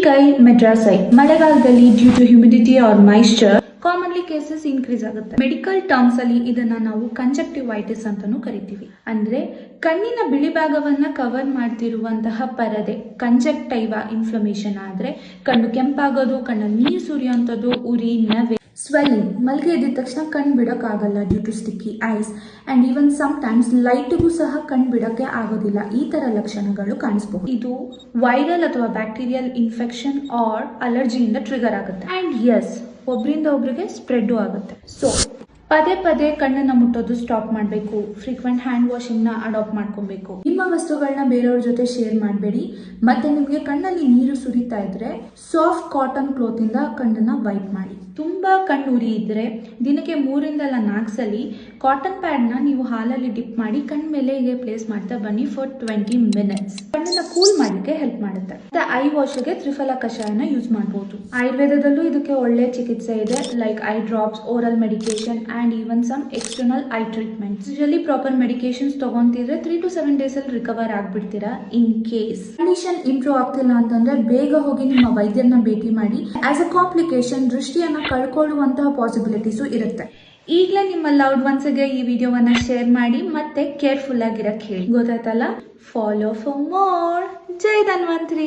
ಶಿಂಕೈ ಮೆಡ್ರಾಸೈ ಮಳೆಗಾಲದಲ್ಲಿ due to humidity or moisture commonly cases increase ಆಗುತ್ತೆ. ಮೆಡಿಕಲ್ ಟರ್ಮ್ಸ್ ಅಲ್ಲಿ ಇದನ್ನ ನಾವು ಕಂಜಕ್ಟಿವೈಟಿಸ್ ಅಂತಾನೂ ಕರಿತೀವಿ. ಅಂದ್ರೆ ಕಣ್ಣಿನ ಬಿಳಿ ಭಾಗವನ್ನ ಕವರ್ ಮಾಡ್ತಿರುವಂತಹ ಪರದೆ ಕಂಜಕ್ಟೈವ ಇನ್ಫ್ಲಮೇಷನ್ ಆದ್ರೆ ಕಣ್ಣು ಕೆಂಪಾಗೋದು, ಕಣ್ಣಲ್ಲಿ ನೀರು ಸುರಿಯುವಂಥದ್ದು, ಉರಿ, ನವೆ ಸ್ವೆಲ್ಲಿಂಗ್ ಮಲ್ಗೆ ಎದ್ದಿದ ತಕ್ಷಣ ಕಣ್ಣು ಬಿಡೋಕ್ಕಾಗಲ್ಲ due to sticky eyes and even sometimes ಲೈಟ್ಗೂ ಸಹ ಕಣ್ಣು ಬಿಡೋಕ್ಕೆ ಆಗೋದಿಲ್ಲ. ಈ ಥರ ಲಕ್ಷಣಗಳು ಕಾಣಿಸಬಹುದು. ಇದು ವೈರಲ್ ಅಥವಾ ಬ್ಯಾಕ್ಟೀರಿಯಲ್ ಇನ್ಫೆಕ್ಷನ್ ಆರ್ ಅಲರ್ಜಿಯಿಂದ ಟ್ರಿಗರ್ ಆಗುತ್ತೆ. ಆ್ಯಂಡ್ ಎಸ್ ಒಬ್ಬರಿಂದ ಒಬ್ರಿಗೆ ಸ್ಪ್ರೆಡ್ಡು ಆಗುತ್ತೆ. ಸೊ ಪದೇ ಪದೇ ಕಣ್ಣನ್ನ ಮುಟ್ಟೋದು ಸ್ಟಾಪ್ ಮಾಡಬೇಕು. ಫ್ರೀಕ್ವೆಂಟ್ ಹ್ಯಾಂಡ್ ವಾಷಿಂಗ್ನ ಅಡಾಪ್ಟ್ ಮಾಡ್ಕೊಬೇಕು. ನಿಮ್ಮ ವಸ್ತುಗಳನ್ನ ಬೇರೆಯವ್ರ ಜೊತೆ ಶೇರ್ ಮಾಡಬೇಡಿ. ಮತ್ತೆ ನಿಮಗೆ ಕಣ್ಣಲ್ಲಿ ನೀರು ಸುರಿತಾ ಇದ್ರೆ ಸಾಫ್ಟ್ ಕಾಟನ್ ಕ್ಲೋತ್ ಇಂದ ಕಣ್ಣನ್ನ ವೈಪ್ ಮಾಡಿ. ತುಂಬಾ ಕಣ್ಣು ಉರಿ ಇದ್ರೆ ದಿನಕ್ಕೆ ಮೂರಿಂದ ಅಲ್ಲ ನಾಲ್ಕು ಸಲ ಕಾಟನ್ನ ನೀವು ಹಾಲಲ್ಲಿ ಡಿಪ್ ಮಾಡಿ ಕಣ್ಣ ಮೇಲೆ ಹೀಗೆ ಪ್ಲೇಸ್ ಮಾಡ್ತಾ ಬನ್ನಿ ಫಾರ್ ಟ್ವೆಂಟಿ ಮಿನಿಟ್ಸ್ ಕಣ್ಣನ್ನ ಕೂಲ್ ಮಾಡಲಿಕ್ಕೆ ಹೆಲ್ಪ್ ಮಾಡುತ್ತೆ. ಐ ವಾಶ್ಗೆ ತ್ರಿಫಲ ಕಷಾಯನ ಯೂಸ್ ಮಾಡಬಹುದು ಆಯುರ್ವೇದದಲ್ಲೂ ಇದಕ್ಕೆ ಒಳ್ಳೆ ಚಿಕಿತ್ಸೆ ಇದೆ like eye drops oral medication and even some external eye treatment usually proper medications ತಗೊಂತಿದ್ರೆ three to seven days ಅಲ್ಲಿ ರಿಕವರ್ ಆಗ್ಬಿಡ್ತೀರಾ ಇನ್ ಕೇಸ್ ಕಂಡೀಷನ್ ಇಂಪ್ರೂವ್ ಆಗ್ತಿಲ್ಲ ಅಂತಂದ್ರೆ ಬೇಗ ಹೋಗಿ ನಿಮ್ಮ ವೈದ್ಯರನ್ನ ಭೇಟಿ ಮಾಡಿ ಆಸ್ ಅ ಕಾಂಪ್ಲಿಕೇಶನ್ ದೃಷ್ಟಿಯನ್ನ ಕಳ್ಕೊಳ್ಳುವಂತಹ ಪಾಸಿಬಿಲಿಟೀಸು ಇರುತ್ತೆ. ಈಗಲೇ ನಿಮ್ಮ ಒನ್ಸ್ ಒನ್ಸ್ಗೆ ಈ ವಿಡಿಯೋವನ್ನ ಶೇರ್ ಮಾಡಿ, ಮತ್ತೆ ಕೇರ್ಫುಲ್ ಆಗಿರಕ್ಕೆ ಹೇಳಿ. ಗೊತ್ತಾಯ್ತಲ್ಲ? ಫಾಲೋ ಫಾರ್ ಮೋರ್ ಜೈ ಧನ್ವಂತ್ರಿ.